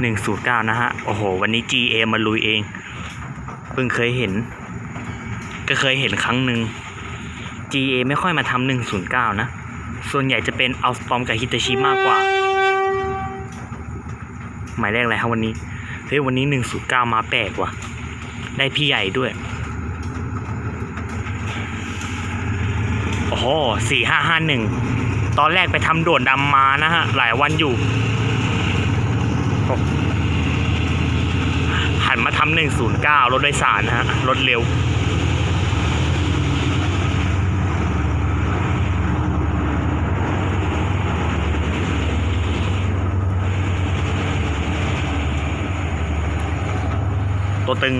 หนึ่งศูนย์เก้านะฮะ โอ้โห วันนี้ GA มาลุยเอง เพิ่งเคยเห็น ก็เคยเห็นครั้งหนึ่ง GA ไม่ค่อยมาทำหนึ่งศูนย์เก้านะ ส่วนใหญ่จะเป็นเอาสตอมกับฮิตาชิมากกว่า หมายเลขอะไรครับวันนี้ เฮ้ย วันนี้หนึ่งศูนย์เก้ามาแปลกว่ะ ได้พี่ใหญ่ด้วย โอ้โหสี่ห้าห้าหนึ่งตอนแรกไปทำโดดดำมานะฮะ หลายวันอยู่ หันมาทำหนึ่งศูนย์เก้ารถโดยสารนะฮะ รถเร็ว ตัวตึง